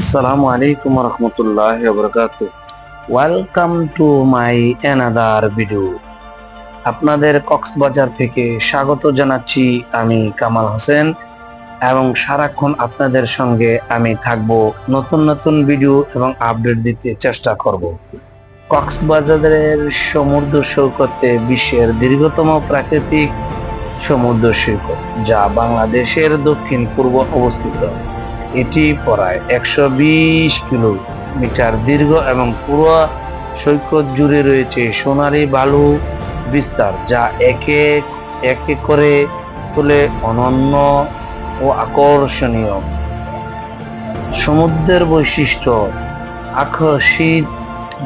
আসসালামু আলাইকুম রহমতুল্লাহ বরকাত welcome to my another video আপনাদের কক্সবাজার থেকে স্বাগত জানাচ্ছি আমি কামাল হোসেন এবং সারাক্ষণ আপনাদের সঙ্গে আমি থাকব নতুন নতুন ভিডিও এবং আপডেট দিতে চেষ্টা করব। কক্সবাজারের সমুদ্র সৈকতে বিশ্বের দীর্ঘতম প্রাকৃতিক সমুদ্র সৈকত, যা বাংলাদেশের দক্ষিণ পূর্ব অবস্থিত। এটি প্রায় একশো বিশ কিলোমিটার দীর্ঘ এবং পুরো সৈকত জুড়ে রয়েছে সোনালী বালু বিস্তার, যা একে একে করে তোলে অনন্য ও আকর্ষণীয়। সমুদ্রের বৈশিষ্ট্য, আকর্ষিত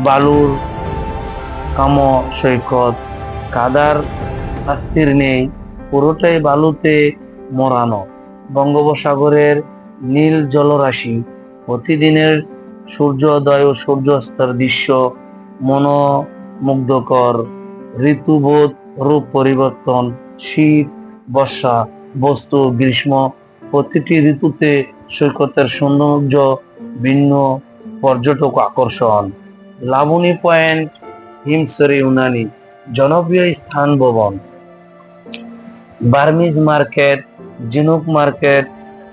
বালুর কাম সৈকত, কাদার অস্থির নেই, পুরোটাই বালুতে মোড়ানো। বঙ্গোপসাগরের নীল জলরাশি। প্রতিদিনের সূর্যোদয় ও সূর্যাস্তের দৃশ্য মনোমুগ্ধকর। ঋতুবোধ রূপ পরিবর্তন, শীত, বর্ষা, বস্তু, গ্রীষ্ম, প্রতিটি ঋতুতে সৈকতের সৌন্দর্য ভিন্ন, পর্যটক আকর্ষণ। লাবণী পয়েন্ট, হিমসরি ইউনানি, জনপ্রিয় স্থান ভবন। Burmese market, Jhinuk market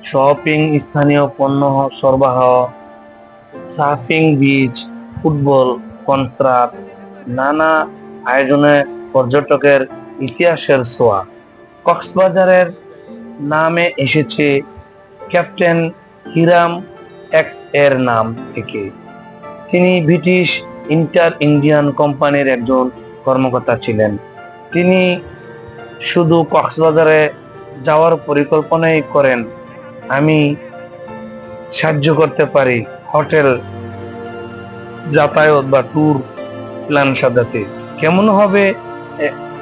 shopping স্থানীয় পণ্য সরবরাহ সার্ফিং বিচ ফুটবল কনসার্ট নানা আয়োজনে পর্যটকের ইতিহাসের ছোঁয়া। কক্সবাজারের নামে এসেছে ক্যাপ্টেন হিরাম এক্সের নাম থেকে। তিনি ব্রিটিশ ইন্টার ইন্ডিয়ান কোম্পানির একজন কর্মকর্তা ছিলেন। তিনি শুধু কক্সবাজারে যাওয়ার পরিকল্পনাই করেন আমি সাহায্য করতে পারি হোটেল যাতায়াত বা ট্যুর প্ল্যান সাজাতে। কেমন হবে?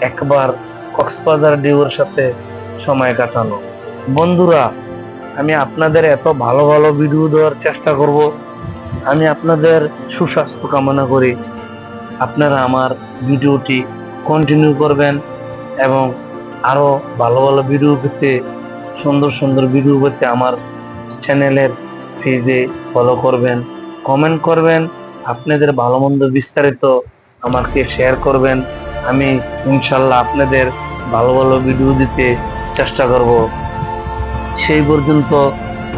একবার কক্সবাজার ডিউর সাথে সময় কাটানো। বন্ধুরা, আমি আপনাদের এত ভালো ভালো ভিডিও দেওয়ার চেষ্টা করব। আমি আপনাদের সুস্বাস্থ্য কামনা করি। আপনারা আমার ভিডিওটি কন্টিনিউ করবেন এবং আরও ভালো ভালো ভিডিও পেতে সুন্দর সুন্দর ভিডিও পেতে আমার চ্যানেলের পেজে ফলো করবেন কমেন্ট করবেন, আপনাদের ভালো মন্দ বিস্তারিত আমাকে শেয়ার করবেন। আমি ইনশাল্লাহ আপনাদের ভালো ভালো ভিডিও দিতে চেষ্টা করব। সেই পর্যন্ত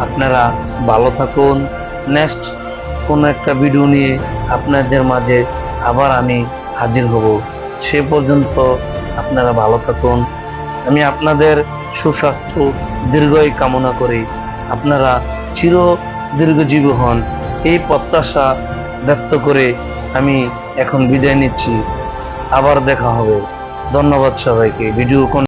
আপনারা ভালো থাকুন। নেক্সট কোনো একটা ভিডিও নিয়ে আপনাদের মাঝে আবার আমি হাজির হব। সে পর্যন্ত আপনারা ভালো থাকুন। আমি আপনাদের সুস্বাস্থ্য দীর্ঘই কামনা করে আপনারা চির দীর্ঘজীব হন। এই প্রত্যাশা ব্যক্ত করে আমি এখন বিদায় নিচ্ছি। আবার দেখা হবে। ধন্যবাদ সবাইকে। ভিডিও